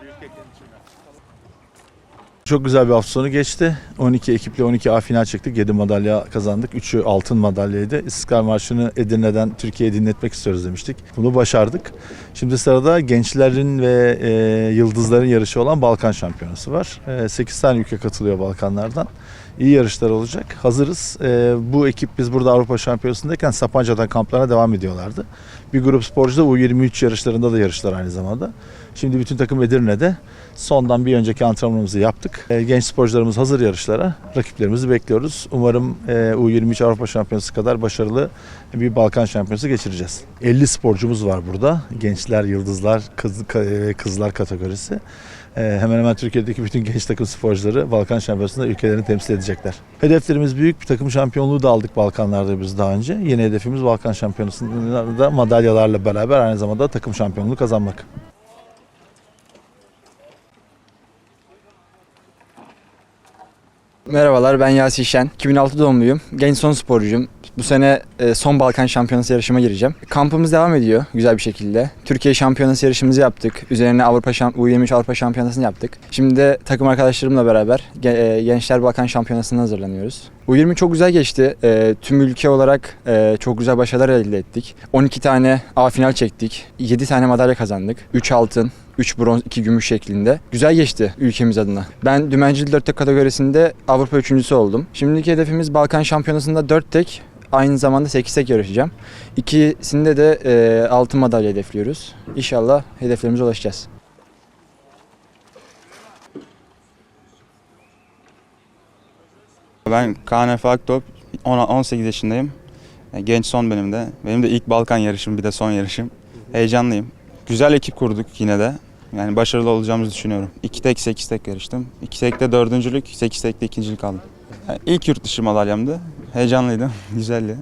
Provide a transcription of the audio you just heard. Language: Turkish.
Büyük teknenin içinden. Çok güzel bir hafta sonu geçti. 12 ekiple 12A final çıktık. 7 madalya kazandık. 3'ü altın madalyaydı. İstiklal Marşı'nı Edirne'den Türkiye'ye dinletmek istiyoruz demiştik. Bunu başardık. Şimdi sırada gençlerin ve e, yıldızların yarışı olan Balkan Şampiyonası var. E, 8 tane ülke katılıyor Balkanlardan. İyi yarışlar olacak. Hazırız. E, bu ekip biz burada Avrupa Şampiyonası'ndayken Sapanca'dan kamplarına devam ediyorlardı. Bir grup sporcu da U23 yarışlarında da yarışlar aynı zamanda. Şimdi bütün takım Edirne'de. Sondan bir önceki antrenmanımızı yaptık. E, Genç sporcularımız hazır yarışlara. Rakiplerimizi bekliyoruz. Umarım e, U23 Avrupa Şampiyonası kadar başarılı bir Balkan Şampiyonası geçireceğiz. 50 sporcumuz var burada. Gençler, yıldızlar, kız, e, kızlar kategorisi. Hemen hemen Türkiye'deki bütün genç takım sporcuları Balkan Şampiyonası'nda ülkelerini temsil edecekler. Hedeflerimiz büyük. Bir takım şampiyonluğu da aldık Balkanlarda biz daha önce. Yeni hedefimiz Balkan Şampiyonası'nda madalyalarla beraber aynı zamanda takım şampiyonluğu kazanmak. Merhabalar ben Yasin Şen. 2006 doğumluyum. Genç son sporcuyum. Bu sene e, son Balkan Şampiyonası yarışıma gireceğim. Kampımız devam ediyor güzel bir şekilde. Türkiye Şampiyonası yarışımızı yaptık. Üzerine Avrupa Şamp U23 Avrupa Şampiyonası'nı yaptık. Şimdi de takım arkadaşlarımla beraber e, Gençler Balkan Şampiyonası'na hazırlanıyoruz. U20 çok güzel geçti. E, tüm ülke olarak çok güzel başarılar elde ettik. 12 tane A final çektik. 7 tane madalya kazandık. 3 altın, 3 bronz, 2 gümüş şeklinde. Güzel geçti ülkemiz adına. Ben dümencil 4 tek kategorisinde Avrupa üçüncüsü oldum. Şimdiki hedefimiz Balkan Şampiyonası'nda 4 tek, aynı zamanda 8 tek yarışacağım. İkisinde de e, altın madalya hedefliyoruz. İnşallah hedeflerimize ulaşacağız. Ben Kaan Efe Aktop, 10 18 yaşındayım. E, Genç son benim de. Benim de ilk Balkan yarışım bir de son yarışım. Heyecanlıyım. Güzel ekip kurduk yine de. Yani başarılı olacağımızı düşünüyorum. 2 tek 8 tek yarıştım. 2 tekte dördüncülük, 8 tekte ikincilik aldım. Yani ilk yurt dışı madalyamdı. Heyecanlıydım. Güzeldi.